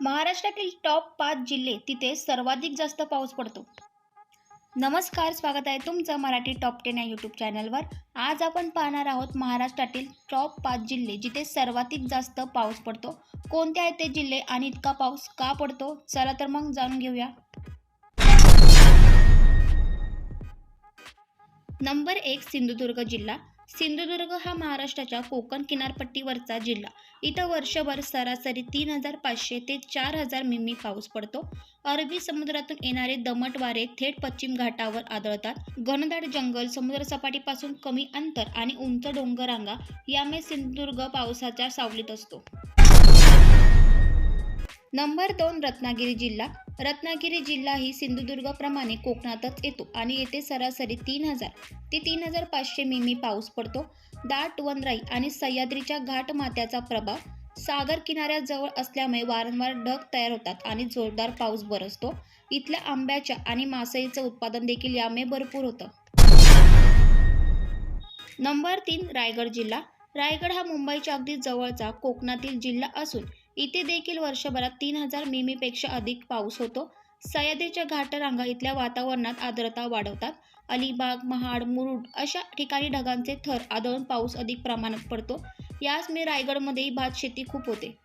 महाराष्ट्रातील टॉप पाच जिल्हे तिथे सर्वाधिक जास्त पाऊस पडतो. नमस्कार स्वागत आहे तुमचं मराठी टॉप टेन या यूट्यूब चॅनलवर आज आपण पाहणार आहोत महाराष्ट्रातील टॉप पाच जिल्हे जिथे सर्वाधिक जास्त पाऊस पडतो. कोणते आहेत ते जिल्हे आणि इतका पाऊस का पडतो? चला तर मग जाणून घेऊया. नंबर एक सिंधुदुर्ग जिल्हा. सिंधुदुर्ग हा महाराष्ट्राच्या कोकण किनारपट्टीवरचा जिल्हा. इथं वर्षभर सरासरी तीन हजार पाचशे ते चार हजार मिमी पाऊस पडतो. अरबी समुद्रातून येणारे दमट वारे थेट पश्चिम घाटावर आदळतात. घनदाट जंगल समुद्रसपाटीपासून कमी अंतर आणि उंच डोंगरांगा यामुळे सिंधुदुर्ग पावसाच्या सावलीत असतो. नंबर दोन रत्नागिरी जिल्हा. रत्नागिरी जिल्हा ही सिंधुदुर्गप्रमाणे कोकणातच येतो आणि येथे सरासरी तीन हजार ते तीन हजार पाचशे मिमी पाऊस पडतो. दाट वनराई आणि सह्याद्रीच्या घाटमाथ्याचा प्रभाव सागर किनाऱ्याजवळ असल्यामुळे वारंवार ढग तयार होतात आणि जोरदार पाऊस बरसतो. इथल्या आंब्याच्या आणि मासळीचं उत्पादन देखील यामुळे भरपूर होतं. नंबर तीन रायगड जिल्हा. रायगड हा मुंबईच्या अगदी जवळचा कोकणातील जिल्हा असून इथे देखील वर्षभरात तीन हजार मिमीपेक्षा अधिक पाऊस होतो. सह्याद्रीच्या घाटरांगा इथल्या वातावरणात आर्द्रता वाढवतात. अलिबाग महाड मुरुड अशा ठिकाणी ढगांचे थर आदळून पाऊस अधिक प्रमाणात पडतो. याचमुळे रायगडमध्येही भात शेती खूप होते.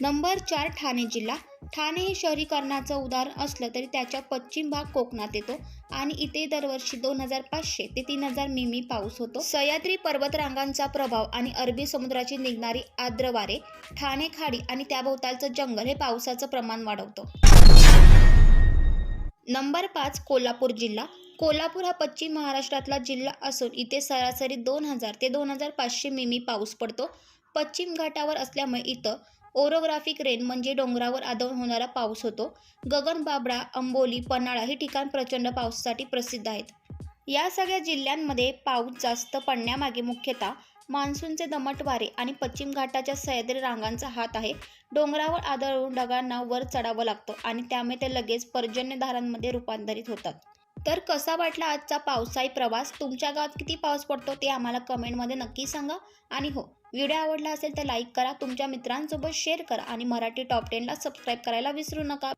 नंबर चार ठाणे जिल्हा. ठाणे हे शहरीकरणाचं उदाहरण असलं तरी त्याच्या पश्चिम भाग कोकणात येतो आणि इथे दरवर्षी दोन हजार पाचशे ते तीन हजार मिमी पाऊस होतो. सह्याद्री पर्वतरांगांचा प्रभाव आणि अरबी समुद्राची निघणारी आर्द्र वारे ठाणे खाडी आणि त्याभोवतालचं जंगल हे पावसाचं प्रमाण वाढवतं. नंबर पाच कोल्हापूर जिल्हा. कोल्हापूर हा पश्चिम महाराष्ट्रातला जिल्हा असून इथे सरासरी दोन हजार ते दोन हजार पाचशे मिमी पाऊस पडतो. पश्चिम घाटावर असल्यामुळे इथं ओरोग्राफिक रेन म्हणजे डोंगरावर आदळून होणारा पाऊस होतो. गगन बाबडा अंबोली पन्हाळा ही ठिकाण प्रचंड पावसासाठी प्रसिद्ध आहेत. या सगळ्या जिल्ह्यांमध्ये पाऊस जास्त पडण्यामागे मुख्यतः मान्सूनचे दमट वारे आणि पश्चिम घाटाच्या सह्याद्री रांगांचा हात आहे. डोंगरावर आदळून ढगांना वर चढावं लागतं आणि त्यामुळे ते लगेच पर्जन्यधारांमध्ये रूपांतरित होतात. तर कसा वाटला आजचा पावसाळी प्रवास? तुमच्या गावात किती पाऊस पडतो ते आम्हाला कमेंटमध्ये नक्की सांगा. आणि हो व्हिडिओ आवडला असेल तर लाईक करा तुमच्या मित्रांसोबत शेअर करा आणि मराठी टॉप टेनला सबस्क्राईब करायला विसरू नका.